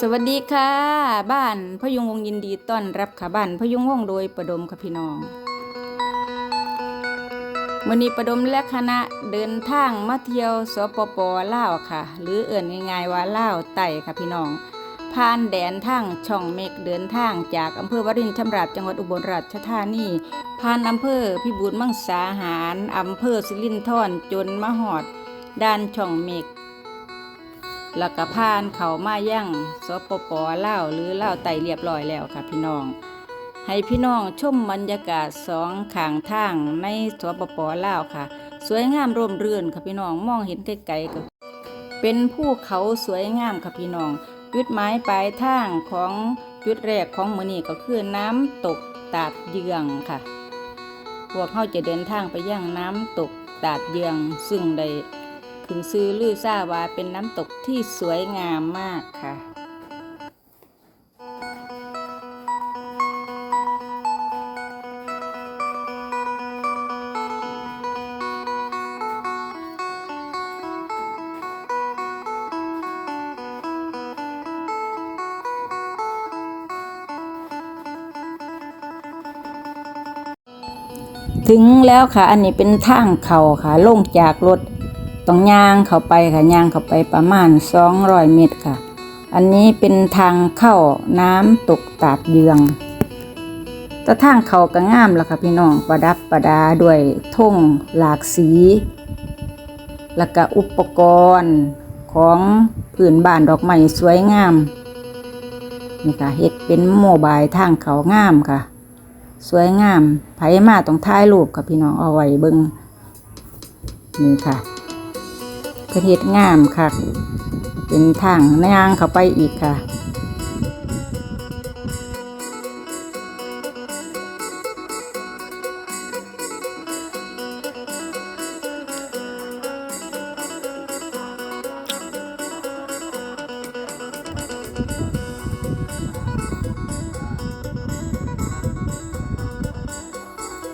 สวัสดีค่ะ บ้านพยุงวงยินดีต้อนรับค่ะบ้านพยุงวงโดยประดมค่ะพี่น้องวันนี้ประดมและคณะเดินทางมาเที่ยวสปปลาวค่ะ หรือเอื่นง่ายๆว่าลาวไต่ค่ะพี่น้องผ่านแดนทางช่องเมกเดินทางจากอำเภอวรินทร์ชำราบจังหวัดอุบลราชธานีผ่านอำเภอพิบูลมังสาหารอำเภอสิรินธรจนมหอดด้านช่องเมก แล้วก็ผ่านเขามายั่งสปปเล่าหรือเลาไต่เรียบร้อยแล้วค่ะพี่น้อง ให้พี่น้องชมบรรยากาศสองข้างทางในสปปเล่าค่ะ สวยงามร่มรื่นค่ะพี่น้องมองเห็นไกลๆก็เป็นภูเขาสวยงามค่ะพี่น้องจุดหมายปลายทางของจุดแรกของมือนี้ก็คือน้ำตกตาดเยืองค่ะ พวกเขาจะเดินทางไปยังน้ำตกตาดเยืองซึ่งได้ ถึงซื้อลือซาวาเป็นน้ำตกที่สวยงามมากค่ะถึงแล้วค่ะ อันนี้เป็นทางเขาค่ะ ลงจากรถ ต้องย่างเข้าไปค่ะย่างเข้าไปประมาณ 200 เมตรค่ะ อันนี้เป็นทางเข้าน้ำตกตาดเยืองแต่ทางเขาก็งามแล้วค่ะพี่น้องประดับประดาด้วยธงหลากสี แล้วก็อุปกรณ์ของพื้นบ้านดอกไม้สวยงามนี่ค่ะเฮ็ดเป็นโมบายทางเขางามค่ะ สวยงามไผมาต้องถ่ายรูปค่ะพี่น้องเอาไว้เบิ่งนี่ค่ะ พื่อเฮ็ดงามค่ะเป็นทางย่างเข้าไปอีกค่ะ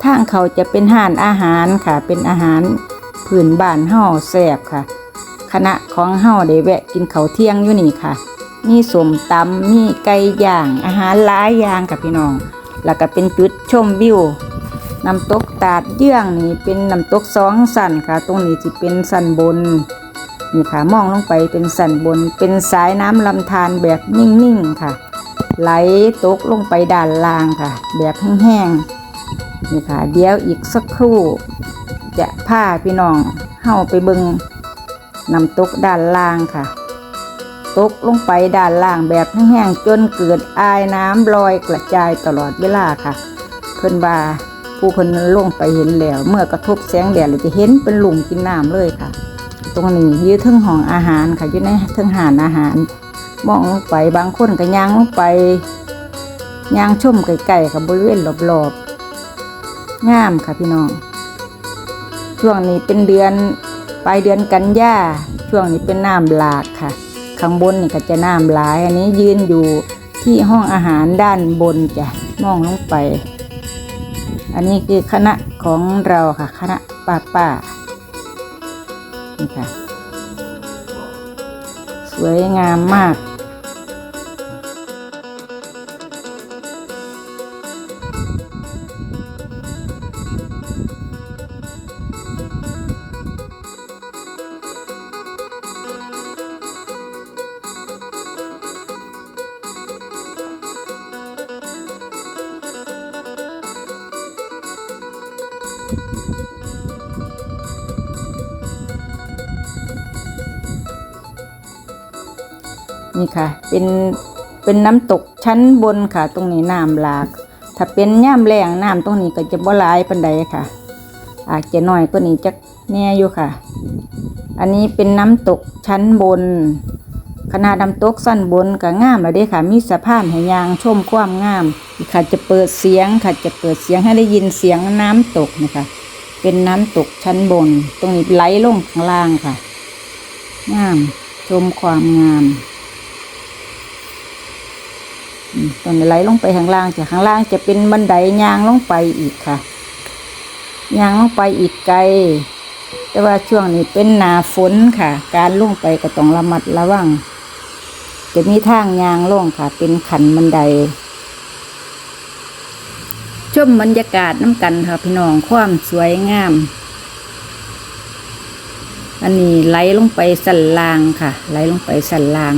ทางเขาจะเป็นห้านอาหารค่ะ เป็นอาหารพื้นบ้านเฮาแซ่บค่ะ คณะของเฮาได้แวะกินเขาเที่ยงอยู่นี่ค่ะ มีสมตำมีไก่ย่าง อาหารหลายอย่างค่ะพี่น้อง แล้วก็เป็นจุดชมวิวน้ำตกตาดเยื่องนี่เป็นน้ำตกสองสันค่ะ ตรงนี้จะเป็นสันบนนี่ค่ะมองลงไปเป็นสันบน เป็นสายน้ำลำธารแบบนิ่งๆค่ะ ไหลตกลงไปด้านล่างค่ะ แบบแห้งๆนี่ค่ะ เดี๋ยวอีกสักครู่ จะพาพี่น้องเข้าไปเบิง นำตกด้านล่างค่ะ ตกลงไปด้านล่างแบบแห้งๆจนเกิดอายน้ำลอยกระจายตลอดเวลาค่ะ เพิ่นบาผู้เพิ่นลงไปเห็นแล้ว เมื่อกระทบแสงแดดเลยจะเห็นเป็นหลุมกินน้ำเลยค่ะ ตรงนี้ยืดทึ่งห้องอาหารค่ะยู่ในทึ่งหานอาหาร มองลงไปบางคนก็ย่างลงไปย่างชุ่มไกลๆค่ะบริเวณรอบๆงามค่ะพี่น้อง ช่วงนี้เป็นเดือน ปลายเดือนกันยาช่วงนี้เป็นน้ำหลากค่ะ ข้างบนนี่ก็จะน้ำหลายอันนี้ยืนอยู่ที่ห้องอาหารด้านบนจ้ะมองลงไป อันนี้คือคณะของเราค่ะ คณะป้าป้านี่ค่ะ สวยงามมาก นี่ค่ะ เป็นเป็นน้ำตกชั้นบนค่ะ ตรงนี้น้ำหลาก ถ้าเป็นย่ำแรงน้ำตรงนี้ก็จะบ่หลายปันใดค่ะ อาจจะน้อยกว่านี้จักแน่อยู่ค่ะ อันนี้เป็นน้ำตกชั้นบนขนาดน้ำตกสั้นบนก็งามแล้วเด้ค่ะ มีสะพานให้ยางชมความงามอีกค่ะจะเปิดเสียงค่ะจะเปิดเสียงให้ได้ยินเสียงน้ำตกนะคะ เป็นน้ำตกชั้นบน ตรงนี้ไหลลงข้างล่างค่ะ งามชมความงาม ตอนนี้ไหลลงไปข้างล่างจากข้างล่างจะเป็นบันไดยางลงไปอีกค่ะยางลงไปอีกไกล แต่ว่าช่วงนี้เป็นหนาฝนค่ะ การลงไปก็ต้องระมัดระวัง จะมีทางยางลงค่ะ เป็นขันบันไดชมบรรยากาศน้ำกันค่ะพี่น้องความสวยงาม อันนี้ไหลลงไปสันลางค่ะ ไหลลงไปสันลาง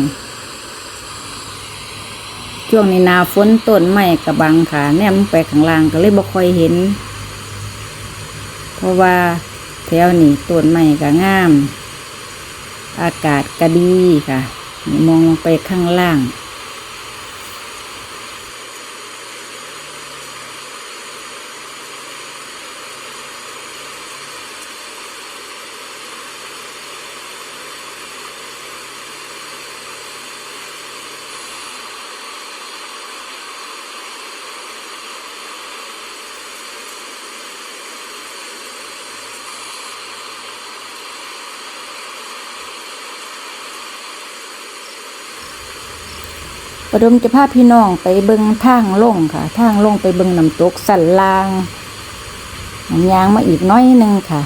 ช่วงนี้นาฝนต้นไม้กระบังค่ะแนมลงไปข้างล่างก็เลยบ่ค่อยเห็น เพราะว่าแถวนี้ต้นไม้ก็งาม อากาศก็ดีค่ะ นี่มองลงไปข้างล่าง ประดมจะพาพี่น้องไปเบิงทางลงค่ะ ทางลงไปเบิงน้ำตกสันลางยางมาอีกน้อยนึงค่ะ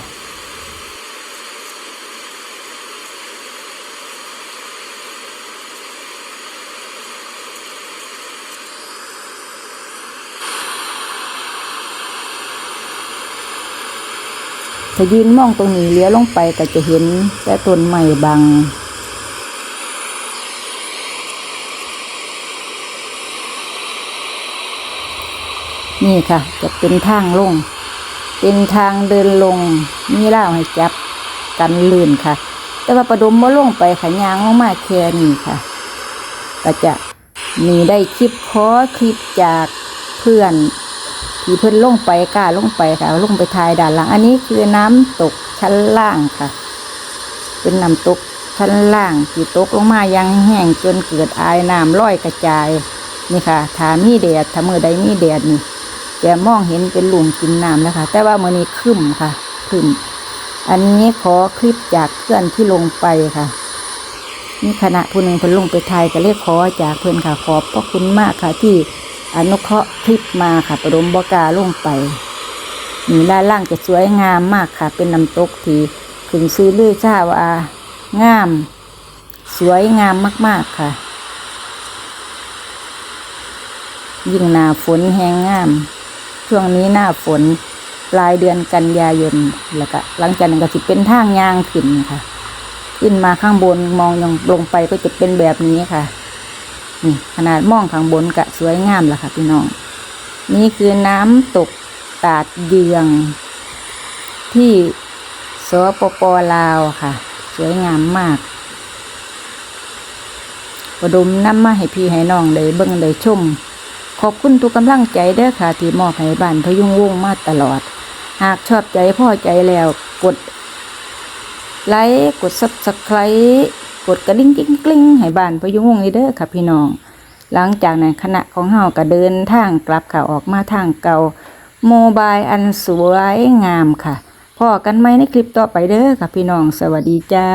ถ้ายืนมองตรงนี้เลี้ยวลงไปก็จะเห็นแต่ต้นไม้บาง นี่ค่ะ จะเป็นทางลง เป็นทางเดินลง มีล่าให้จับกันลื่นค่ะ แต่ว่าประดมว่าลงไปขยางลงมาแค่นี้ค่ะ ก็จะมีได้คลิปขอคลิปจากเพื่อนที่เพิ่อนลงไปกล้าลงไปค่ะ ลงไปทายด้านหลัง อันนี้คือน้ำตกชั้นล่างค่ะ เป็นน้ำตกชั้นล่างที่ตกลงมายังแห้งจนเกิดอายน้ำลอยกระจายนี่ค่ะถามีแดดถ้ามือใดมีแดดนี่ จะมองเห็นเป็นหลุมกินน้ำแล้วค่ะแต่ว่ามือนี้ครึมค่ะครึมอันนี้ขอคลิปจากเพื่อนที่ลงไปค่ะนี่คณะผู้หนึ่งเพิ่นลงไปไทยก็เรียกขอจากเพื่อนค่ะ ขอบพระคุณมากค่ะ ที่อนุเคราะห์คลิปมาค่ะ ประดมบกาลงไปนี่ด้านล่างจะสวยงามมากค่ะ เป็นน้ำตกที่ถึงซื้อเลื่อยจ้าว่างาม สวยงามมาก ๆ ค่ะ ยิ่งหน้าฝนแห้งงาม ช่วงนี้หน้าฝนปลายเดือนกันยายนแล้วก็หลังจากนั้นก็สิเป็นทางยางขึ้นค่ะ ขึ้นมาข้างบนมองลงลงไปก็จะเป็นแบบนี้ค่ะนี่ขนาดมองข้างบนก็สวยงามแล้วค่ะพี่น้อง นี่คือน้ำตกตาดเยือง ที่สปปลาวค่ะ สวยงามมากประดมน้ำมาให้พี่ให้น้องได้เบิ่งได้ชม ขอบคุณทุกกำลังใจเด้อค่ะที่มอบให้บ้านพยุงวงมาตลอด หากชอบใจพ่อใจแล้วกดไลค์กดซับสไครต์กดกระดิ่งกิ้งกลิ้งให้บ้านพยุงวงนี้เด้อค่ะพี่น้อง หลังจากนั้นคณะของเฮาก็เดินทางกลับค่ะออกมาทางเก่าโมบายอันสวยงามค่ะพ่อกันไหมในคลิปต่อไปเด้อค่ะพี่น้องสวัสดีจ้า